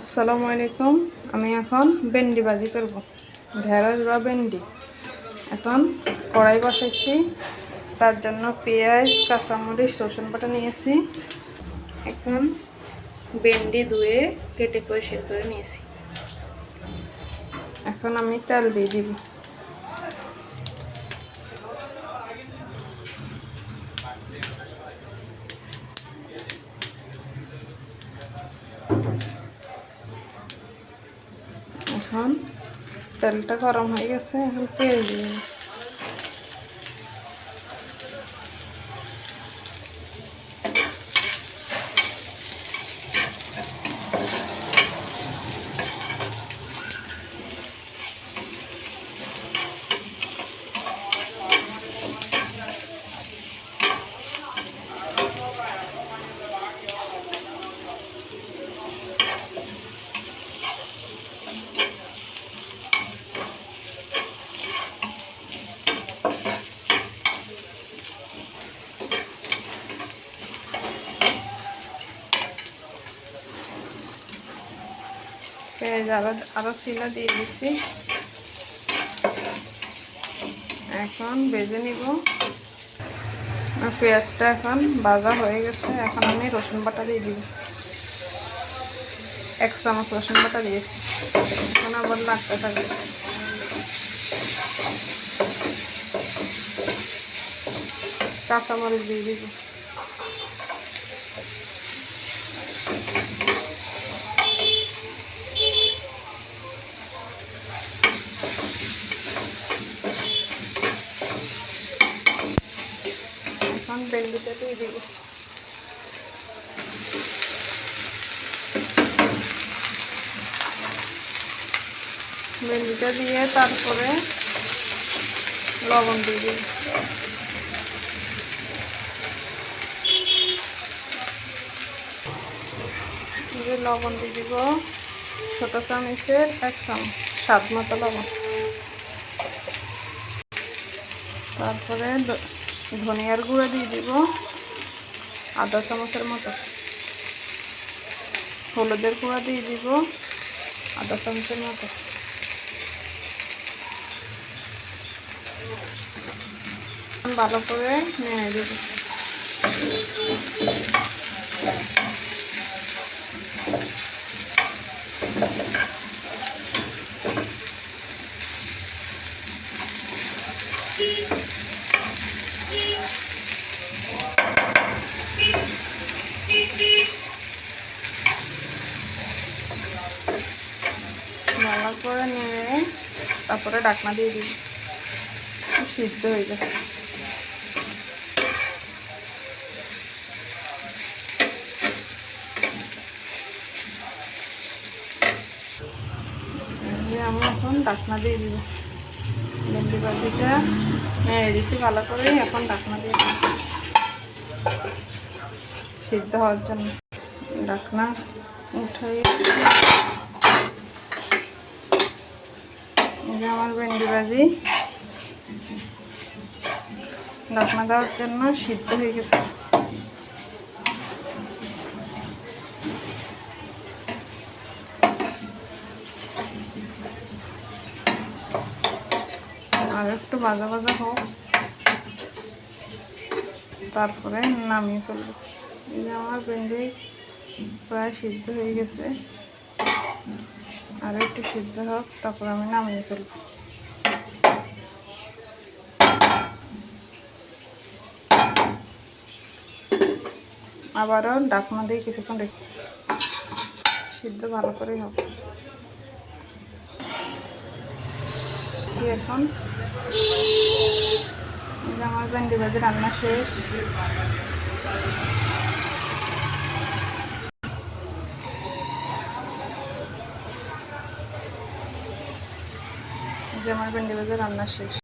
আসসালামু আলাইকুম। আমি এখন ভেন্ডি ভাজি করব। ঢেঁড়স বা ভেন্ডি। এখন কড়াই বসাইছি। তার জন্য পেঁয়াজ, কাঁচামরিচ, রসুন বাটা নিয়েছি। এখন ভেন্ডি ধুয়ে কেটে পরিষ্কার করে নিয়েছি। এখন আমি তেল দিয়ে দিব। এখন তেলটা গরম হয়ে গেছে এখন দিয়ে দিই। পেঁয়াজ আরও আরও শিলা দিয়ে দিচ্ছি এখন ভেজে নিব। পেঁয়াজটা এখন ভাজা হয়ে গেছে। এখন আমি রসুন বাটা দিয়ে দিব। এক চামচ রসুন বাটা দিয়েছি। এখন আবার লাগতে থাকবে। কাঁচামরিচ দিয়ে দিব। এখন ভেন্ডিটা দিয়ে দিব। ভেন্ডিটা দিয়ে তারপরে লবণ দিয়ে দিব। লবণ দিয়ে দিব ছোটো চামচের এক চামচ, স্বাদ মতো লবণ। তারপরে ধনিয়ার গুঁড়ো দিয়ে দিব আধা চামচের মতো। হলুদের গুঁড়া দিয়ে দিব আধা চামচের মতো। ভালো করে নেড়ে দিব। ভালো করে নিয়ে তারপরে ডাকনা দিয়ে দিবি। সিদ্ধ হয়ে যাবে। আমি এখন ডাকনা দিয়ে দিব। ভেন্ডি ভাজিটা নেড়ে দিছি ভালো করে এখন ডাকনা দিয়ে দিব। সিদ্ধ হওয়ার জন্য। ডাকনা যে আমার ভেন্ডি ভাজি। ডাকনা দেওয়ার জন্য সিদ্ধ হয়ে গেছে। আর একটু ভাজা ভাজা হোক। তারপরে নামিয়ে ফেলব। আমার ভেন্ডি প্রায় সিদ্ধ হয়ে গেছে। আর একটু সিদ্ধ হোক, তারপর আমি নামিয়ে ফেলব। আবারও ডাকনা দিয়ে কিছুক্ষণ রেখে সিদ্ধ ভালো করেই হবে। এখন? আমার ভেন্ডি ভাজি রান্না শেষ। ভেন্ডি ভাজি রান্না শেষ।